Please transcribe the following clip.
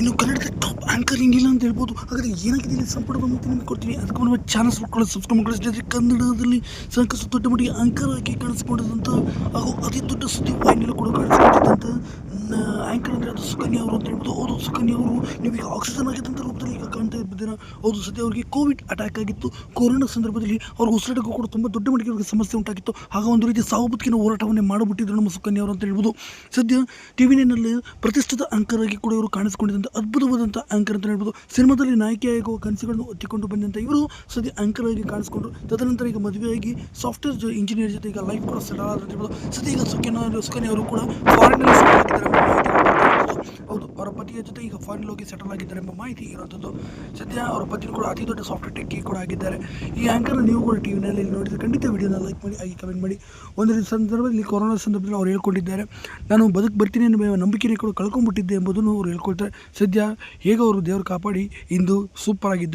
ಇನ್ನು ಕನ್ನಡದ top anchor ಹಿಂಗಿಲ್ಲ ಅಂತ ಹೇಳ್ಬೋದು. ಹಾಗಾದ್ರೆ ಏನಾಗಿದೆ ಇಲ್ಲಿ ಸಂಪೂರ್ಣ ಮಾಹಿತಿ ನಿಮಗೆ ಕೊಡ್ತೀನಿ. ಅದಕ್ಕೆ ನಮ್ಮ ಚಾನಲ್ಸ್ ಮಾಡ್ಕೊಳ್ಳಿ ಸಬ್ಸ್ಕ್ರೈಬ್ ಮಾಡ್ಕೊಳ್ಳಿ ಕನ್ನಡದಲ್ಲಿ ಸಾಕಷ್ಟು ದೊಡ್ಡ ಮಟ್ಟಿಗೆ ಆಂಕರ್ ಆಗಿ ಕಾಣಿಸ್ಕೊಂಡಿದ್ದಂಥ ಹಾಗೂ ಅತಿ ದೊಡ್ಡ ಸುದ್ದಿ ವಾಹಿನಿಯಲ್ಲೂ ಕೂಡ ಕಾಣಿಸ್ಕೊಂಡಿದ್ದಂಥ ಆ್ಯಂಕರ್ ಅಂದರೆ ಅದು ಸುಕನ್ಯಾ ಅವರು ಅಂತ ಹೇಳ್ಬೋದು ಹೌದು ಸುಕನ್ಯಾ ಅವರು, ನಿಮಗೆ ಆಕ್ಸಿಜನ್ ಆಗಿದ್ದಂಥ ರೂಪದಲ್ಲಿ ಈಗ ಕಾಣ್ತಾ ಇದ್ದೀರಾ ಹೌದು ಸದ್ಯ ಅವರಿಗೆ ಕೋವಿಡ್ ಅಟ್ಯಾಕ್ ಆಗಿತ್ತು. ಕೊರೋನಾ ಸಂದರ್ಭದಲ್ಲಿ ಅವ್ರ ಉಸಿರಾಟಕ್ಕೂ ಕೂಡ ತುಂಬ ದೊಡ್ಡ ಮಟ್ಟಿಗೆ ಅವರಿಗೆ ಸಮಸ್ಯೆ ಉಂಟಾಗಿತ್ತು. ಆಗ ಒಂದು ರೀತಿ ಸಾವು ಬದುಕಿನ ಹೋರಾಟವನ್ನೇ ಮಾಡಿಬಿಟ್ಟಿದ್ರು ನಮ್ಮ ಸುಕನ್ಯಾ ಅವರು ಅಂತ ಹೇಳ್ಬೋದು. ಸದ್ಯ ಟಿ ವಿ ಪ್ರತಿಷ್ಠಿತ ಆಂಕರ್ ಆಗಿ ಕೂಡ ಇವರು ಕಾಣಿಸಿಕೊಂಡಿದ್ದಂಥ ಅದ್ಭುತವಾದಂಥ ಆಂಕರ್ ಅಂತ ಹೇಳ್ಬೋದು. ಸಿನಿಮಾದಲ್ಲಿ ನಾಯಕಿಯಾಗುವ ಕನಸುಗಳನ್ನು ಒತ್ತಿಕೊಂಡು ಬಂದಂಥ ಇವರು ಸದ್ಯ ಆಂಕರ್ ಆಗಿ ಕಾಣಿಸಿಕೊಂಡ್ರು. ತದನಂತರ ಈಗ ಮದುವೆಯಾಗಿ ಸಾಫ್ಟ್ವೇರ್ ಇಂಜಿನಿಯರ್ ಜೊತೆ ಈಗ ಲೈಫ್ ಕೂಡ ಸೆಟಲ್ ಅಂತ ಹೇಳ್ಬೋದು. ಸದ್ಯ ಈಗ ಸುಕನ್ಯಾ ಸುಕನ್ಯಾ ಅವರು ಕೂಡ ಫಾರಿನಲ್ಲಿ ಆಗಿದ್ದಾರೆ ಎಂಬ ಮಾಹಿತಿ ಕೂಡ ಬರ್ತಾ ಇರೋದು. ಅವರ ಜೊತೆ ಈಗ ಫಾರಿನ್ ಹೋಗಿ ಸೆಟಲ್ ಆಗಿದ್ದಾರೆ ಎಂಬ ಮಾಹಿತಿ ಇರುವಂಥದ್ದು ಸದ್ಯ ಅವರ ಪತ್ನಿ ಕೂಡ ಅತಿ ದೊಡ್ಡ ಸಾಫ್ಟ್ವೇರ್ ಟೆಕ್ಕಿ ಕೂಡ ಆಗಿದ್ದಾರೆ. ಈ ಆ್ಯಂಕರ್ ನೀವು ಕೂಡ ಟಿ ವಿನಲ್ಲಿ ನೋಡಿದರೆ ಖಂಡಿತ ವಿಡಿಯೋನ ಲೈಕ್ ಮಾಡಿ, ಹಾಗೆ ಕಮೆಂಟ್ ಮಾಡಿ. ಒಂದು ಸಂದರ್ಭದಲ್ಲಿ ಕೊರೋನಾ ಸಂದರ್ಭದಲ್ಲಿ ಅವ್ರು ಹೇಳ್ಕೊಂಡಿದ್ದಾರೆ. ನಾನು ಬದುಕು ಬರ್ತೀನಿ ಅನ್ನೋ ನಂಬಿಕೆನೇ ಕೂಡ ಕಳ್ಕೊಂಡ್ಬಿಟ್ಟಿದ್ದೆ ಎಂಬುದನ್ನು ಅವ್ರು ಹೇಳ್ಕೊಳ್ತಾರೆ. ಸದ್ಯ ಹೇಗೆ ಅವರು ದೇವರು ಕಾಪಾಡಿ, ಇಂದು ಸೂಪರ್ ಆಗಿದ್ದಾರೆ.